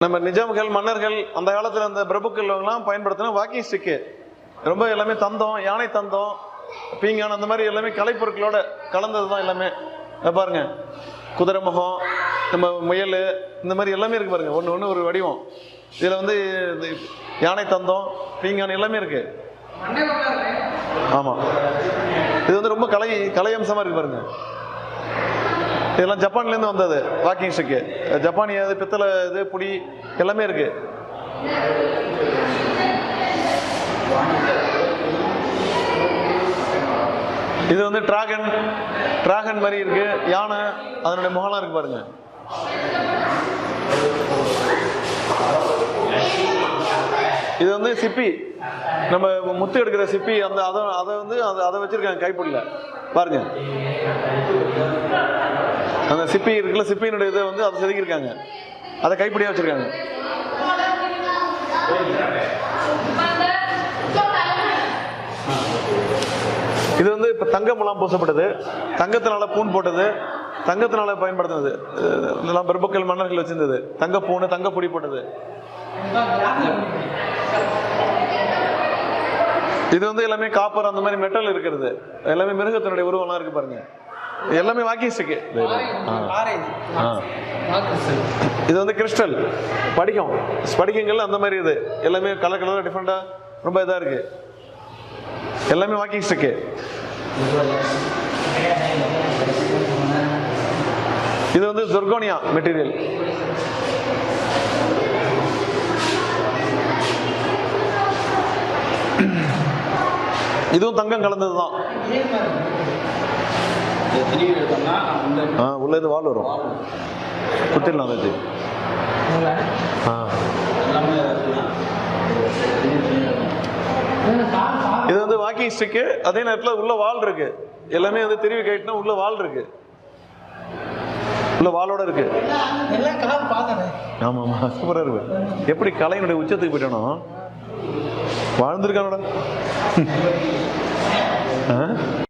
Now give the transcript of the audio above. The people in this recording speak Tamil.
நம்ம நிஜாம்கள் மன்னர்கள் அந்த காலத்துல அந்த பிரபுக்கள் எல்லாம் பயன்படுத்தின வாக்கிங் ஸ்டிக்கு ரொம்ப எல்லாமே தந்தம் யானை தந்தம் பீங்கான் அந்த மாதிரி எல்லாமே கலைப்பொருட்களோட கலந்தது தான் எல்லாமே. பாருங்க. குதிரை முகம் நம்ம முயல் இந்த மாதிரி எல்லாமே இருக்கு பாருங்க. ஒன்று ஒன்று ஒரு வடிவம். இதில் வந்து யானை தந்தம் பீங்கான் எல்லாமே இருக்கு. ஆமாம் இது வந்து ரொம்ப கலை கலை அம்சமாக இருக்கு பாருங்க. இதெல்லாம் ஜப்பான்லேருந்து வந்தது வாக்கிங் ஸ்டிக்கு. ஜப்பானிய இது பித்தளை இது புடி எல்லாமே இருக்கு. இது வந்து டிராகன் டிராகன் மாதிரி இருக்கு. யானை அதனுடைய முகலாம் இருக்கு பாருங்க. இது வந்து சிப்பி. நம்ம முத்து எடுக்கிற சிப்பி அந்த அதை அதை வந்து அதை அதை வச்சிருக்காங்க கைப்பிடியில். பாருங்க. அந்த சிப்பி இருக்குல்ல சிப்பியினுடைய இதை வந்து அதை செதுக்கியிருக்காங்க. அதை கைப்பிடியாக வச்சுருக்காங்க. இது வந்து இப்போ தங்க பூசப்பட்டது. தங்கத்தினால பூன் போட்டது. தங்கத்தினால பயன்படுத்தினது. இதெல்லாம் பிரபுக்கள் மன்னர்கள் வச்சிருந்தது. தங்க பூனு தங்க பொடி போட்டது. இது வந்து எல்லாமே காப்பர் அந்த மாதிரி மெட்டல் இருக்கிறது. எல்லாமே மிருகத்தினுடைய உருவம்லாம் இருக்கு பாருங்க. எல்லாமே வாக்கிங் ஸ்டிக்கு இது வந்து கிறிஸ்டல். படிகம் ஸ்படிகங்கள் அந்த மாதிரி இது. எல்லாமே கலர் கலராக டிஃப்ரெண்டாக ரொம்ப இதாக இருக்கு. எல்லாமே வாக்கிங் ஸ்டிக்கு இது வந்து ஜொர்கோனியா மெட்டீரியல். இதுவும் தங்கம் கலந்தது தான் ஆ உள்ள இது வால் வரும். குத்திடலாம் அது ஆ. இது வந்து வாக்கிங் ஸ்டிக்கு அதே நேரத்தில் உள்ள வால் இருக்கு. எல்லாமே வந்து திருவி கைட்டினா உள்ள வால் இருக்கு. உள்ள வாலோட இருக்கு. ஆமா ஆமா சூப்பரா இருக்கு. எப்படி கலையினுடைய உச்சத்துக்கு போயிட்டானோ? வாழ்ந்திருக்கானோட. ஆ?